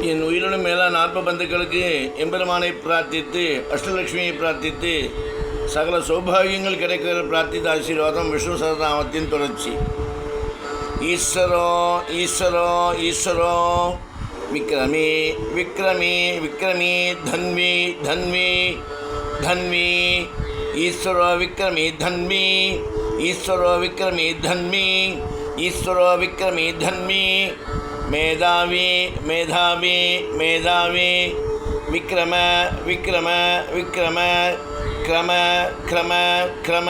என் உயிரினும் மேலான ஆத்ம பந்துக்களுக்கு எம்பெருமானை பிரார்த்தித்து அஷ்டலட்சுமியை பிரார்த்தித்து சகல சௌபாகியங்கள் கிடைக்கிற பிரார்த்தித்த ஆசீர்வாதம் விஷ்ணு சரநாமத்தின் தொடர்ச்சி. ஈஸ்வரோ ஈஸ்வரோ ஈஸ்வரோ விக்ரமி விக்ரமி விக்ரமி தன்வி தன்வி தன்வி. ஈஸ்வரோ விக்ரமி தன்வி. ஈஸ்வரோ விக்ரமி தன்வி. ஈஸ்வரோ விக்ரமி தன்வி. மேதாவி மேதாவி மேதாவி விக்ரம விக்ரம விக்ரம கிரம கிரம கிரம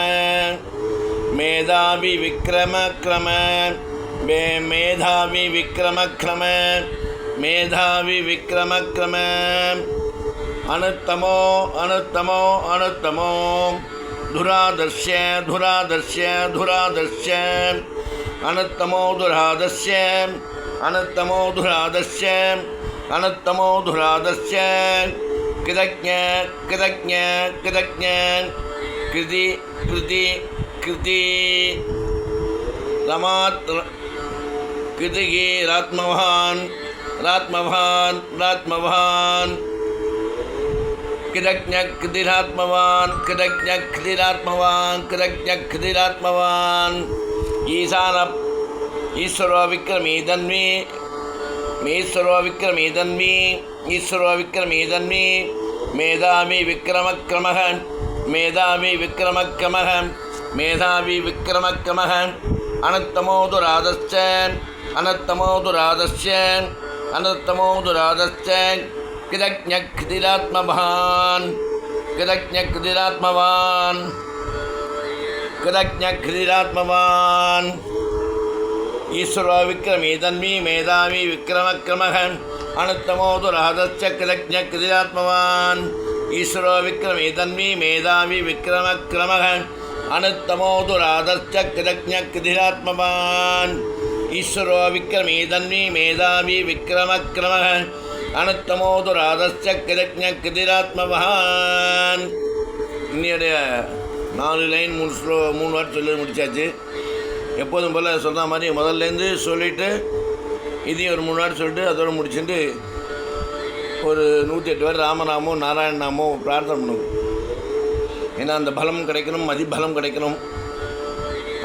மேதாவி விக்ரம கிரம மே மேதாவி விக்ரம கிரம மேதாவி விக்ரம கிரம அனுத்தமோ அனுத்தமோ அனுத்தமோ துராதர்ஷ்ய துராதர்ஷ்ய துராதர்ஷ்ய अनत्तमो दुरादस्य अनत्तमो दुरादस्य अनत्तमो दुरादस्य कृतज्ञ कृतज्ञ कृतज्ञ। कृति कृति कृति। रमात्र कृतिगे रात्मवान रमात् रात्मवान कृतज्ञ रात्मवान् रात्मवान् कृतज्ञकृतिरात्मवान् कृतज्ञकृतिरात्मवान् कृतज्ञकृतिरात्मवान् ईशान கிதஜ்ஞ கிருதிராத்மவான் ஈசான ஈஸ்வரோ விக்ரமீ தன்வி ஈஸ்வரோ விக்ரமீ தன்வி ஈஸ்வரோ விக்ரமீ தன்வி மேதாவி விக்ரமக்கிரமக மேதாவி விக்ரமக்கிரமக மேதாவி விக்ரமக்கிரமக அனத்தமோதுராதச்ச அனத்தமோதுராதஸ்ய அனத்தமோதுராதஸ்ய கிதஜ்ஞிதிராத்மவான் கிதஜ்ஞிதிராத்மவான் கிதஜ்ஞிதிராத்மவான் ஈஸ்வரோ விக்ரமீ தன்வி மேதாவி ராதச்ச அனுத்தமோதுராதச்ச கிரியாத்மவான். ஈஸ்வரோ விக்ரமீ தன்வி மேதாவி ராதச்ச அனுத்தமோதுராதச்ச கிரியாத்மவான். ஈஸ்வரோ விக்ரமீ தன்வி மேதாவி ராதச்ச அனுத்தமோதுராதச்ச கிரியாத்மவான். இன்னையுடைய நாலு லைன் மூணு ஸ்லோ மூணு வாரம் சொல்லி முடித்தாச்சு எப்போதும் போல் சொன்ன மாதிரி முதல்லேருந்து சொல்லிவிட்டு இதையும் ஒரு மூணு நாள் சொல்லிட்டு அதோடு முடிச்சுட்டு ஒரு நூற்றி எட்டு பேர் ராமநாமம் நாராயணநாமம் பிரார்த்தனை பண்ணுவோம். ஏன்னா அந்த பலம் கிடைக்கணும் மதிபலம் கிடைக்கணும்.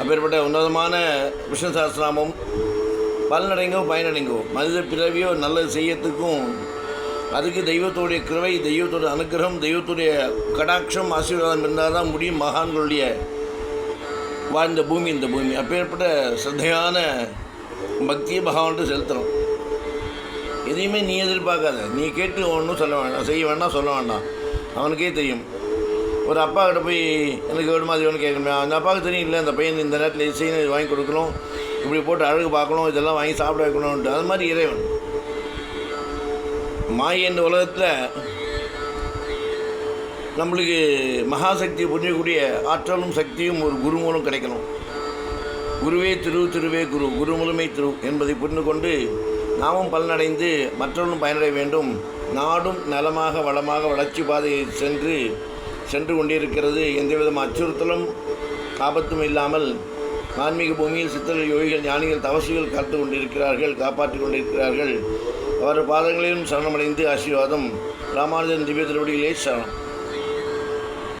அப்பேற்பட்ட உன்னதமான விஷ்ணு சாஸ்திரநாமம் பலனடைங்கோ பயனடைங்கவும். மனித பிறவியோ நல்லது செய்யறதுக்கும் அதுக்கு தெய்வத்துடைய கிருவை தெய்வத்தோட அனுகிரகம் தெய்வத்துடைய கடாட்சம் ஆசீர்வாதம் இருந்தால் தான் முடியும் மகான்களுடைய வாழ்ந்த பூமி இந்த பூமி. அப்பேற்பட்ட சிரத்தையான பக்தியை பகவான்ட்டு செலுத்துகிறோம் எதையுமே நீ எதிர்பார்க்காத. நீ கேட்டு ஒன்றும் சொல்ல வேண்டாம். செய்ய வேண்டாம் சொல்ல வேண்டாம். அவனுக்கே தெரியும். ஒரு அப்பா கிட்ட போய் எனக்கு வேணுமா அது வேணும் கேட்கணுமே. அந்த அப்பாவுக்கு தெரியும் இல்லை அந்த பையன் இந்த நேரத்தில் இது செய்யணும் இது வாங்கி கொடுக்கணும். இப்படி போட்டு அழகு பார்க்கணும் இதெல்லாம் வாங்கி சாப்பிட வைக்கணும்ன்ட்டு. அது மாதிரி இறைவன். மாய இந்த உலகத்தில் நம்மளுக்கு மகாசக்தி புரியக்கூடிய ஆற்றலும் சக்தியும் ஒரு குரு மூலம் கிடைக்கணும். குருவே திரு திருவே குரு குரு முழுமை திரு என்பதை புரிந்து கொண்டு நாமும் பலனடைந்து மற்றவர்களும் பயனடைய வேண்டும். நாடும் நலமாக வளமாக வளர்ச்சி பாதையை சென்று சென்று கொண்டிருக்கிறது. எந்தவிதம் அச்சுறுத்தலும் ஆபத்தும் இல்லாமல் ஆன்மீக பூமியில் சித்தர்கள் யோகிகள் ஞானிகள் தவசிகள் காத்து கொண்டிருக்கிறார்கள் காப்பாற்றி கொண்டிருக்கிறார்கள். அவர் பாதங்களிலும் சரணமடைந்து ஆசீர்வாதம். ராமானுஜன் திவ்ய திருவடிகளே சரணம்.